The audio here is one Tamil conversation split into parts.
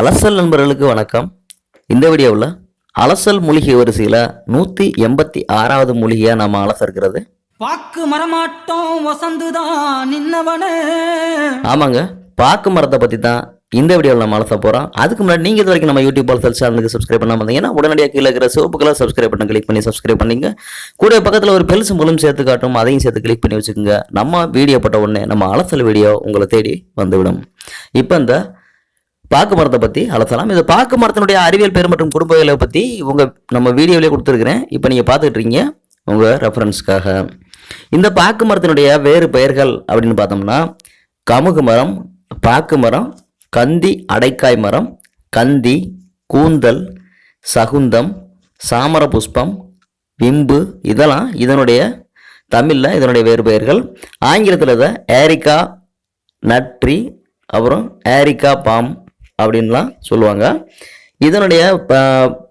அலசல் நண்பர்களுக்கு வணக்கம். இந்த வீடியோவில் அலசல் மூலிகை வரிசையில் நூற்றி எண்பத்தி ஆறாவது மூலிகையாக நம்ம அலச இருக்கிறது பாக்கு மரமாட்டோம் வசந்துதான் நின்னவனே. ஆமாங்க பாக்கு மரத்தை பற்றி தான் இந்த வீடியோவில் நம்ம அலச போகிறோம் அதுக்கு முன்னாடி நீங்கள் இது வரைக்கும் நம்ம யூடியூப் அலசல் சேனலுக்கு சப்ஸ்கிரைப் பண்ணாம இருந்தீங்கன்னா உடனடியாக கீழே இருக்கிற சிவப்பு கலர் சப்ஸ்கிரைப் பண்ண கிளிக் பண்ணி சப்ஸ்கிரைப் பண்ணிங்க. கூட பக்கத்தில் ஒரு பெல் சிம்பலும் சேர்த்து காட்டும் அதையும் சேர்த்து கிளிக் பண்ணி வச்சுக்கோங்க. நம்ம வீடியோ போட்ட உடனே நம்ம அலசல் வீடியோ உங்களை தேடி வந்துவிடும். இப்போ இந்த பாக்கு மரத்தை பற்றி அலசலாம். இந்த பாக்கு மரத்தினுடைய அறிவியல் பேர் மற்றும் குடும்பங்களை பற்றி உங்கள் நம்ம வீடியோவிலே கொடுத்துருக்குறேன். இப்போ நீங்கள் பார்த்துக்கிட்டு இருக்கீங்க. உங்கள் ரெஃபரன்ஸ்க்காக இந்த பாக்கு மரத்தினுடைய வேறு பெயர்கள் அப்படின்னு பார்த்தோம்னா கமுகு மரம் பாக்கு மரம் கந்தி அடைக்காய் மரம் கந்தி கூந்தல் சகுந்தம் சாமர புஷ்பம் விம்பு இதெல்லாம் இதனுடைய தமிழில் இதனுடைய வேறு பெயர்கள். ஆங்கிலத்தில் இதை ஏரிக்கா நட்ரி அப்புறம் ஏரிக்கா பாம் அப்படின்லாம் சொல்லுவாங்க. இதனுடைய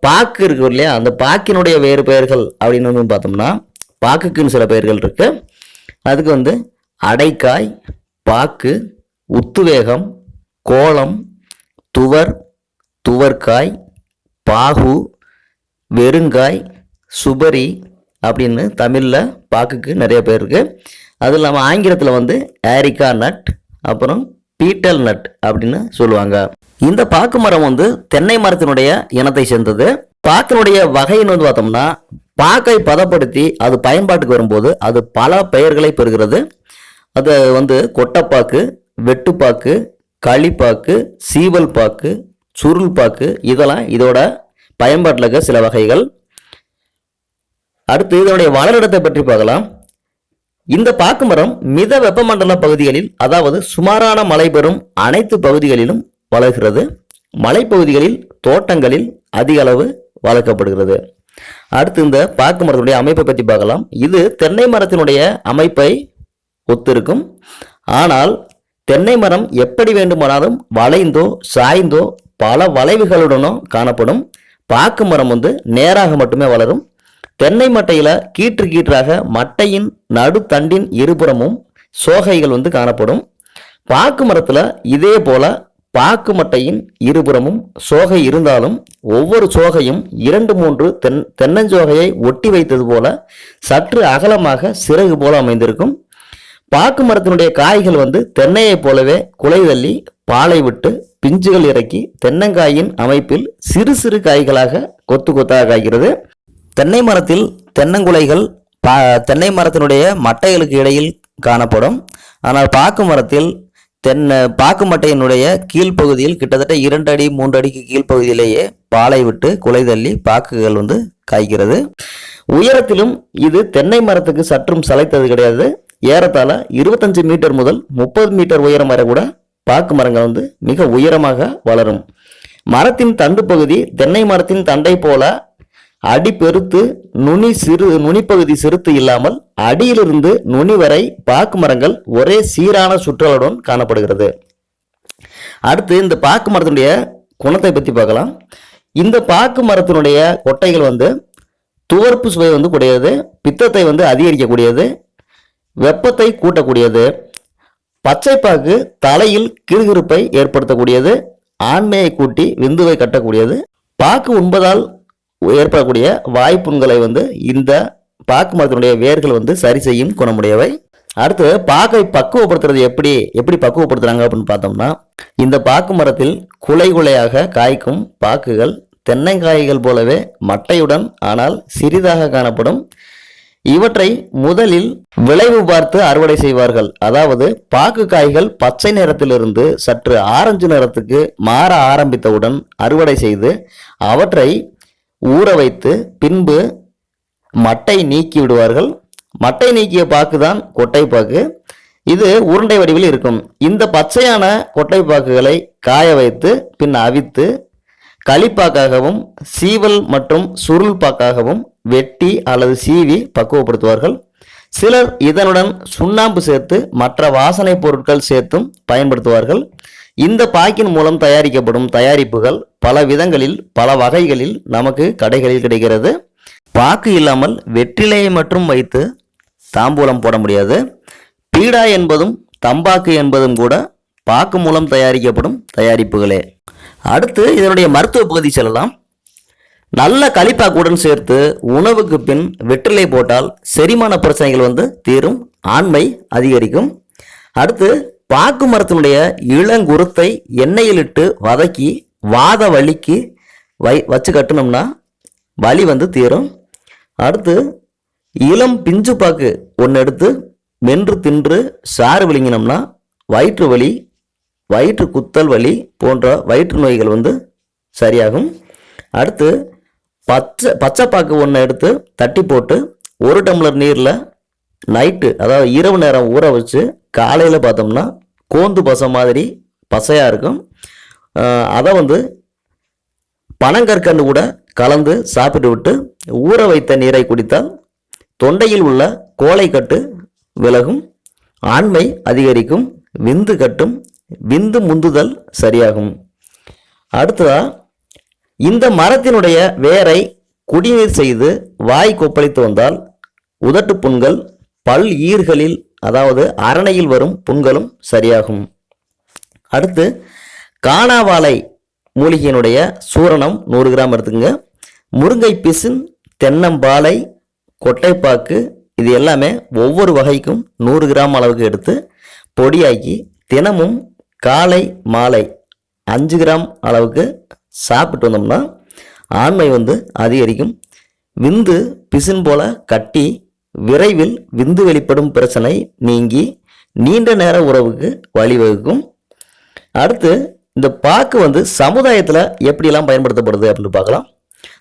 பாக்கு இருக்கு இல்லையா? அந்த பாக்கினுடைய வேறு பெயர்கள் அப்படின்னு வந்து பார்த்தோம்னா பாக்குக்குன்னு சில பெயர்கள் இருக்கு. அதுக்கு வந்து அடைக்காய் பாக்கு உத்துவேகம் கோலம் துவர் துவர்காய் பாகு வெறுங்காய் சுபரி அப்படின்னு தமிழில் பாக்குக்கு நிறைய பேர் இருக்குது அதுவும் இல்லாமல் ஆங்கிலத்தில் வந்து ஆரிக்கா நட் அப்புறம் பீட்டல் நட் அப்படின்னு சொல்லுவாங்க. இந்த பாக்கு மரம் வந்து தென்னை மரத்தினுடைய இனத்தை சேர்ந்தது. பாக்கினுடைய வகைன்னு வந்து பார்த்தோம்னா பாக்கை பதப்படுத்தி அது பயன்பாட்டுக்கு வரும்போது அது பல பெயர்களை பெறுகிறது. அது வந்து கொட்டைப்பாக்கு வெட்டுப்பாக்கு களிப்பாக்கு சீவல் பாக்கு சுருள் பாக்கு இதெல்லாம் இதோட பயன்பாட்டில் இருக்க சில வகைகள். அடுத்து இதனுடைய வளரிடத்தை பற்றி பார்க்கலாம். இந்த பாக்கு மரம் மித வெப்பமண்டல பகுதிகளில் அதாவது சுமாரான மழை பெறும் அனைத்து பகுதிகளிலும் வளர்கிறது. மலைப்பகுதிகளில் தோட்டங்களில் அதிக அளவு வளர்க்கப்படுகிறது. அடுத்து இந்த பாக்கு மரத்தினுடைய அமைப்பை பற்றி பார்க்கலாம். இது தென்னை மரத்தினுடைய அமைப்பை ஒத்திருக்கும். ஆனால் தென்னை மரம் எப்படி வேண்டுமானாலும் வளைந்தோ சாய்ந்தோ பல வளைவுகளுடனோ காணப்படும். பாக்கு மரம் வந்து நேராக மட்டுமே வளரும். தென்னை மட்டையில் கீற்று கீற்றாக மட்டையின் நடுத்தண்டின் இருபுறமும் சோகைகள் வந்து காணப்படும். பாக்கு மரத்தில் இதே போல பாக்கு மட்டையின் இருபுறமும் சோகை இருந்தாலும் ஒவ்வொரு சோகையும் இரண்டு மூன்று தென் தென்னஞ்சோகையை ஒட்டி வைத்தது போல சற்று அகலமாக சிறகு போல அமைந்திருக்கும். பாக்கு மரத்தினுடைய காய்கள் வந்து தென்னையைப் போலவே குலை தள்ளி பாலை விட்டு பிஞ்சுகள் இறக்கி தென்னங்காயின் அமைப்பில் சிறு சிறு காய்களாக கொத்து கொத்தாக காய்கிறது தென்னை மரத்தில் தென்னங்குலைகள் பா தென்னை மரத்தினுடைய மட்டைகளுக்கு இடையில் காணப்படும். ஆனால் பாக்கு மரத்தில் தென்னை பாக்கு மட்டையினுடைய கீழ்ப்பகுதியில் கிட்டத்தட்ட இரண்டு அடி மூன்று அடிக்கு கீழ்ப்பகுதியிலேயே பாலை விட்டு குலை தள்ளி பாக்குகள் வந்து காய்க்கிறது உயரத்திலும் இது தென்னை மரத்துக்கு சற்றும் சளைத்தது கிடையாது. ஏறத்தாழ இருபத்தஞ்சு மீட்டர் முதல் முப்பது மீட்டர் உயரம் வரை கூட பாக்கு மரங்கள் வந்து மிக உயரமாக வளரும். மரத்தின் தண்டு பகுதி தென்னை மரத்தின் தண்டை போல அடி பெருத்து நுனி சிறு நுனிப்பகுதி சிறுத்து இல்லாமல் அடியிலிருந்து நுனி வரை பாக்கு மரங்கள் ஒரே சீரான சுற்றலுடன் காணப்படுகிறது. அடுத்து இந்த பாக்கு மரத்தினுடைய குணத்தை பற்றி பார்க்கலாம். இந்த பாக்கு மரத்தினுடைய கொட்டைகள் வந்து துவர்ப்பு சுவை வந்து கூடியது பித்தத்தை வந்து அதிகரிக்கக்கூடியது வெப்பத்தை கூட்டக்கூடியது பச்சைப்பாக்கு தலையில் கிறுகிறுப்பை ஏற்படுத்தக்கூடியது ஆண்மையை கூட்டி விந்துவை கட்டக்கூடியது. பாக்கு உண்பதால் ஏற்படக்கூடிய வாய்ப்புண்களை வந்து இந்த பாக்கு மரத்தினுடைய வேர்கள் வந்து சரி செய்யும் குணமுடையவை. அடுத்து பாக்கை பக்குவப்படுத்துறது எப்படி எப்படி பக்குவப்படுத்துறாங்க அப்படின்னு பார்த்தோம்னா இந்த பாக்கு மரத்தில் குலை குலையாக காய்க்கும் பாக்குகள் தென்னைக்காய்கள் போலவே மட்டையுடன் ஆனால் சிறிதாக காணப்படும். இவற்றை முதலில் விளைவு பார்த்து அறுவடை செய்வார்கள். அதாவது பாக்கு காய்கள் பச்சை நிறத்திலிருந்து சற்று ஆரஞ்சு நிறத்துக்கு மாற ஆரம்பித்தவுடன் அறுவடை செய்து அவற்றை ஊற வைத்து பின்பு மட்டை நீக்கி விடுவார்கள். மட்டை நீக்கிய பாக்கு தான் கொட்டை பாக்கு. இது உருண்டை வடிவில் இருக்கும். இந்த பச்சையான கொட்டை பாக்குகளை காய வைத்து பின் அவித்து களிப்பாக்காகவும் சீவல் மற்றும் சுருள் பாக்காகவும் வெட்டி அல்லது சீவி பக்குவப்படுத்துவார்கள். சிலர் இதனுடன் சுண்ணாம்பு சேர்த்து மற்ற வாசனை பொருட்கள் சேர்த்தும் பயன்படுத்துவார்கள். இந்த பாக்கின் மூலம் தயாரிக்கப்படும் தயாரிப்புகள் பல விதங்களில் பல வகைகளில் நமக்கு கடைகளில் கிடைக்கிறது. பாக்கு இல்லாமல் வெற்றிலையை மட்டும் வைத்து தாம்பூலம் போட முடியாது. பீடா என்பதும் தம்பாக்கு என்பதும் கூட பாக்கு மூலம் தயாரிக்கப்படும் தயாரிப்புகளே. அடுத்து இதனுடைய மருத்துவ பகுதி செல்லலாம். நல்ல களிப்பாக்குடன் சேர்த்து உணவுக்கு பின் வெற்றிலை போட்டால் செரிமான பிரச்சனைகள் வந்து தீரும் ஆண்மை அதிகரிக்கும். அடுத்து பாக்கு மரத்தினுடைய இளங்குருத்தை எண்ணெயில் இட்டு வதக்கி வாத வலிக்கு வை வச்சு கட்டினோம்னா வலி வந்து தீரும். அடுத்து இளம் பிஞ்சு பாக்கு ஒன்று எடுத்து மென்று தின்று சாறு விழுங்கினோம்னா வயிற்று வலி வயிற்று குத்தல் வலி போன்ற வயிற்று நோய்கள் வந்து சரியாகும். அடுத்து பச்சை பச்சைப்பாக்கு ஒன்று எடுத்து தட்டி போட்டு ஒரு டம்ளர் நீரில் நைட்டு அதாவது இரவு நேரம் ஊற வச்சு காலையில் பார்த்தோம்னா கோந்து பசை மாதிரி பசையாக இருக்கும். அதை வந்து பனங்கற்கண்டு கூட கலந்து சாப்பிட்டு விட்டு ஊற வைத்த நீரை குடித்தால் தொண்டையில் உள்ள கோழைக்கட்டு விலகும் ஆண்மை அதிகரிக்கும் விந்து கட்டும் விந்து முந்துதல் சரியாகும். அடுத்ததா இந்த மரத்தினுடைய வேரை குடிநீர் செய்து வாய் கொப்பளித்து வந்தால் உதட்டு புண்கள் பல் ஈர்களில் அதாவது அரணையில் வரும் புண்களும் சரியாகும். அடுத்து காணாவாழை மூலிகையினுடைய சூரணம் நூறு கிராம் எடுத்துங்க முருங்கை பிசின் தென்னம்பாலை கொட்டைப்பாக்கு இது எல்லாமே ஒவ்வொரு வகைக்கும் நூறு கிராம் அளவுக்கு எடுத்து பொடியாக்கி தினமும் காலை மாலை அஞ்சு கிராம் அளவுக்கு சாப்பிட்டு வந்தோம்னா ஆண்மை வந்து அதிகரிக்கும். விந்து பிசின் போல கட்டி விரைவில் விந்து வெளிப்படும் பிரச்சனை நீங்கி நீண்ட நேர உறவுக்கு வழிவகுக்கும். அடுத்து இந்த பாக்கு வந்து சமுதாயத்தில் எப்படியெல்லாம் பயன்படுத்தப்படுது அப்படின்னு பார்க்கலாம்.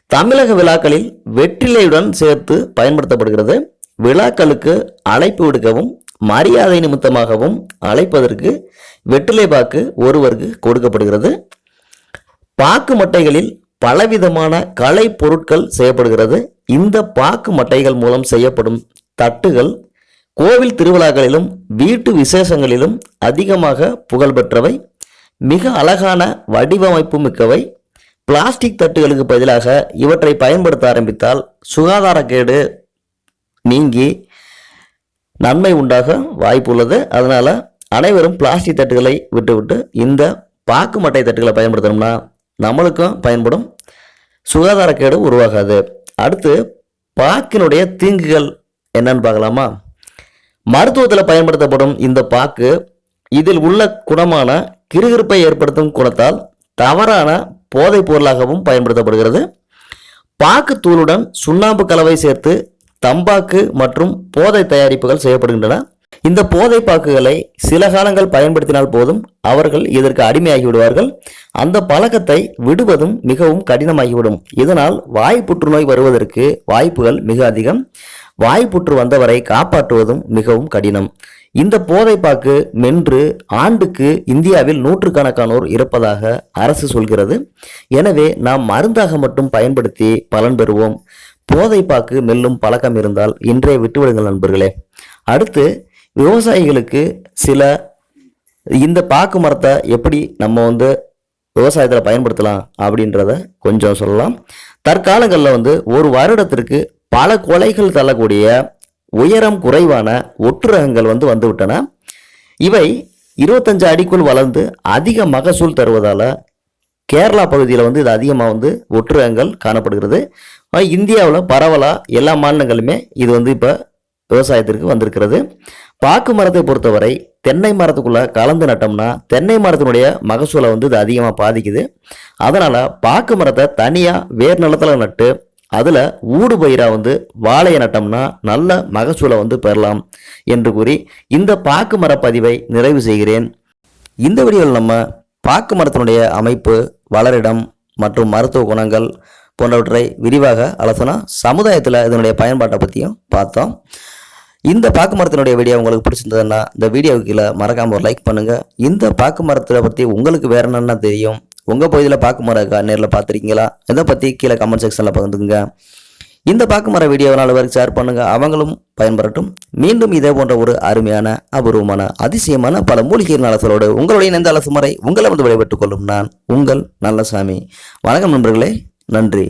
தமிழக விழாக்களில் வெற்றிலையுடன் சேர்த்து பயன்படுத்தப்படுகிறது. விழாக்களுக்கு அழைப்பு விடுக்கவும் மரியாதை நிமித்தமாகவும் அழைப்பதற்கு வெற்றிலை பாக்கு ஒருவருக்கு கொடுக்கப்படுகிறது. பாக்கு மட்டைகளில் பலவிதமான கலை பொருட்கள் செய்யப்படுகிறது. இந்த பாக்கு மட்டைகள் மூலம் செய்யப்படும் தட்டுகள் கோவில் திருவிழாக்களிலும் வீட்டு விசேஷங்களிலும் அதிகமாக புகழ்பெற்றவை மிக அழகான வடிவமைப்பு மிக்கவை. பிளாஸ்டிக் தட்டுகளுக்கு பதிலாக இவற்றை பயன்படுத்த ஆரம்பித்தால் சுகாதாரக்கேடு நீங்கி நன்மை உண்டாக வாய்ப்புள்ளது. அதனால் அனைவரும் பிளாஸ்டிக் தட்டுகளை விட்டுவிட்டு இந்த பாக்கு மட்டை தட்டுகளை பயன்படுத்தணும்னா நம்மளுக்கும் பயன்படும். சுகாதாரக்கேடு உருவாகாது. அடுத்து பாக்கினுடைய தீங்குகள் என்னன்னு பார்க்கலாமா? மருத்துவத்தில் பயன்படுத்தப்படும் இந்த பாக்கு இதில் உள்ள குணமான கிறுகிறுப்பை ஏற்படுத்தும் குணத்தால் தவறான போதைப் பொருளாகவும் பயன்படுத்தப்படுகிறது. பாக்கு தூளுடன் சுண்ணாம்பு கலவை சேர்த்து தம்பாக்கு மற்றும் போதை தயாரிப்புகள் செய்யப்படுகின்றன. இந்த போதை பாக்குகளை சில காலங்கள் பயன்படுத்தினால் போதும் அவர்கள் இதற்கு அடிமையாகி விடுவார்கள் அந்த பழக்கத்தை விடுவதும் மிகவும் கடினமாகிவிடும். இதனால் வாய் புற்றுநோய் வருவதற்கு வாய்ப்புகள் மிக அதிகம். வாய் புற்று வந்தவரை காப்பாற்றுவதும் மிகவும் கடினம். இந்த போதைப்பாக்கு மென்று ஆண்டுக்கு இந்தியாவில் நூற்றுக்கணக்கானோர் இருப்பதாக அரசு சொல்கிறது. எனவே நாம் மருந்தாக மட்டும் பயன்படுத்தி பலன் பெறுவோம். போதைப்பாக்கு மெல்லும் பழக்கம் இருந்தால் இன்றைய விட்டுவிடுங்கள் நண்பர்களே. அடுத்து விவசாயிகளுக்கு சில இந்த பாக்கு மரத்தை எப்படி நம்ம வந்து விவசாயத்தில் பயன்படுத்தலாம் அப்படின்றத கொஞ்சம் சொல்லலாம். தற்காலங்களில் வந்து ஒரு வருடத்திற்கு பல கொலைகள் தள்ளக்கூடிய உயரம் குறைவான ஒற்றுரகங்கள் வந்து வந்துவிட்டன. இவை இருபத்தஞ்சு அடிக்குள் வளர்ந்து அதிக மகசூல் தருவதால் கேரளா பகுதியில் வந்து இது அதிகமாக வந்து ஒற்றுரகங்கள் காணப்படுகிறது. இந்தியாவில் பரவலாக எல்லா மாநிலங்களுமே இது வந்து இப்போ விவசாயத்திற்கு வந்திருக்கிறது. பாக்கு மரத்தை பொறுத்தவரை தென்னை மரத்துக்குள்ளே கலந்து நட்டோம்னா தென்னை மரத்தினுடைய மகசூலை வந்து இது அதிகமாக பாதிக்குது. அதனால் பாக்கு மரத்தை தனியாக வேர் நிலத்தில் நட்டு அதில் ஊடு பயிராக வந்து வாழையை நட்டோம்னா நல்ல மகசூலை வந்து பெறலாம் என்று கூறி இந்த பாக்கு மர பதிவை நிறைவு செய்கிறேன். இந்த வீடியோவில் நம்ம பாக்கு மரத்தினுடைய அமைப்பு வளரிடம் மற்றும் மருத்துவ குணங்கள் போன்றவற்றை விரிவாக அலசனா சமுதாயத்தில் இதனுடைய பயன்பாட்டை பற்றியும் பார்த்தோம். இந்த பாக்கு மரத்தினுடைய வீடியோ உங்களுக்கு பிடிச்சிருந்ததுன்னா இந்த வீடியோவுக்கு கீழே மறக்காமல் ஒரு லைக் பண்ணுங்கள் இந்த பாக்கு மரத்தை பற்றி உங்களுக்கு வேற என்னென்ன தெரியும்? உங்கள் பகுதியில் பாக்கு மரம் இருக்கா? நேரில் பார்த்துருக்கீங்களா? இதை பற்றி கீழே கமெண்ட் செக்ஷனில் பகிர்ந்துங்க இந்த பாக்கு மர வீடியோவை நாலு பேருக்கு ஷேர் பண்ணுங்க. அவங்களும் பயன்பெறட்டும். மீண்டும் இதே போன்ற ஒரு அருமையான அபூர்வமான அதிசயமான பல மூலிகை நலசலோடு உங்களுடைய நெந்த அலசு முறை உங்களை வந்து விடைபெற்றுக் கொள்ளும் நான் உங்கள் நல்லசாமி. வணக்கம் நண்பர்களே. நன்றி.